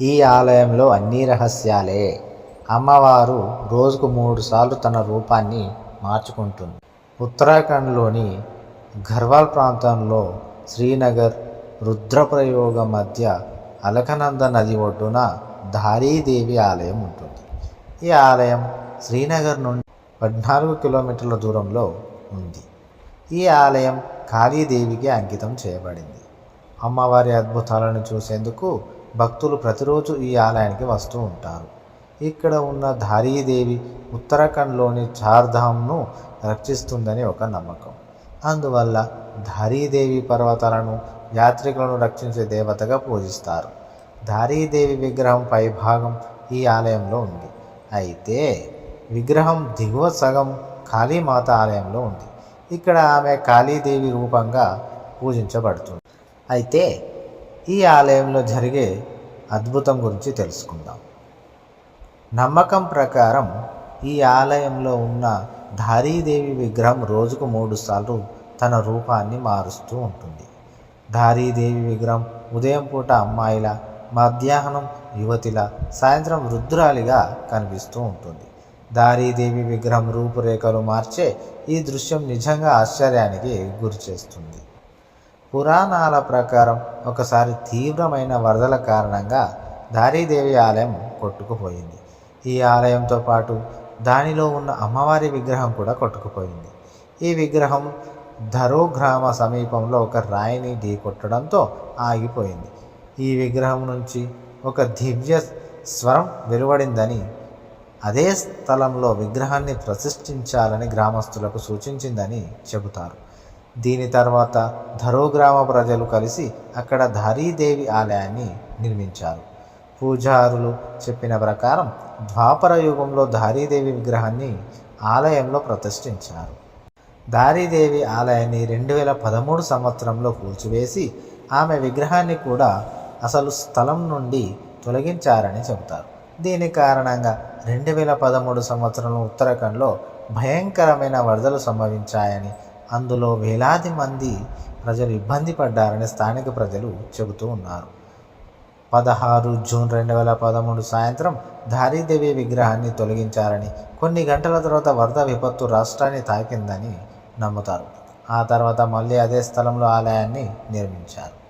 ఈ ఆలయంలో అన్ని రహస్యాలే. అమ్మవారు రోజుకు మూడు సార్లు తన రూపాన్ని మార్చుకుంటుంది. ఉత్తరాఖండ్లోని ఘర్వాల్ ప్రాంతంలో శ్రీనగర్ రుద్రప్రయోగం మధ్య అలకనంద నది ఒడ్డున ధారీదేవి ఆలయం ఉంటుంది. ఈ ఆలయం శ్రీనగర్ నుండి పద్నాలుగు కిలోమీటర్ల దూరంలో ఉంది. ఈ ఆలయం కాళీదేవికి అంకితం చేయబడింది. అమ్మవారి అద్భుతాలను చూసేందుకు భక్తులు ప్రతిరోజు ఈ ఆలయానికి వస్తూ ఉంటారు. ఇక్కడ ఉన్న ధారీదేవి ఉత్తరాఖండ్లోని చార్ధామ్ను రక్షిస్తుందని ఒక నమ్మకం. అందువల్ల ధారీదేవి పర్వతాలను యాత్రికులను రక్షించే దేవతగా పూజిస్తారు. ధారీదేవి విగ్రహం పైభాగం ఈ ఆలయంలో ఉంది. అయితే విగ్రహం దిగువ సగం కాళీమాత ఆలయంలో ఉంది. ఇక్కడ ఆమె కాళీదేవి రూపంగా పూజించబడుతుంది. అయితే ఈ ఆలయంలో జరిగే అద్భుతం గురించి తెలుసుకుందాం. నమ్మకం ప్రకారం ఈ ఆలయంలో ఉన్న ధారీదేవి విగ్రహం రోజుకు మూడు సార్లు తన రూపాన్ని మారుస్తూ ఉంటుంది. ధారీదేవి విగ్రహం ఉదయం పూట అమ్మాయిల మధ్యాహ్నం యువతిలా సాయంత్రం రుద్రాలిగా కనిపిస్తూ ఉంటుంది. దారీదేవి విగ్రహం రూపురేఖలు మార్చే ఈ దృశ్యం నిజంగా ఆశ్చర్యానికి గురిచేస్తుంది. పురాణాల ప్రకారం ఒకసారి తీవ్రమైన వరదల కారణంగా దారీదేవి ఆలయం కొట్టుకుపోయింది. ఈ ఆలయంతో పాటు దానిలో ఉన్న అమ్మవారి విగ్రహం కూడా కొట్టుకుపోయింది. ఈ విగ్రహం ధరో గ్రామ సమీపంలో ఒక రాయిని ఢీకొట్టడంతో ఆగిపోయింది. ఈ విగ్రహం నుంచి ఒక దివ్య స్వరం వెలువడిందని అదే స్థలంలో విగ్రహాన్ని ప్రతిష్ఠించాలని గ్రామస్తులకు సూచించిందని చెబుతారు. దీని తర్వాత ధరో గ్రామ ప్రజలు కలిసి అక్కడ ధారీదేవి ఆలయాన్ని నిర్మించారు. పూజారులు చెప్పిన ప్రకారం ద్వాపర యుగంలో ధారీదేవి విగ్రహాన్ని ఆలయంలో ప్రతిష్ఠించారు. ధారీదేవి ఆలయాన్ని రెండు వేల పదమూడు సంవత్సరంలో కూల్చివేసి ఆమె విగ్రహాన్ని కూడా అసలు స్థలం నుండి తొలగించారని చెబుతారు. దీని కారణంగా రెండు వేల పదమూడు సంవత్సరంలో ఉత్తరాఖండ్లో భయంకరమైన వరదలు సంభవించాయని అందులో వేలాది మంది ప్రజలు ఇబ్బంది పడ్డారని స్థానిక ప్రజలు చెబుతూ ఉన్నారు. పదహారు జూన్ రెండు వేల పదమూడు సాయంత్రం ధారీదేవి విగ్రహాన్ని తొలగించారని కొన్ని గంటల తర్వాత వరద విపత్తు రాష్ట్రాన్ని తాకిందని నమ్ముతారు. ఆ తర్వాత మళ్ళీ అదే స్థలంలో ఆలయాన్ని నిర్మించారు.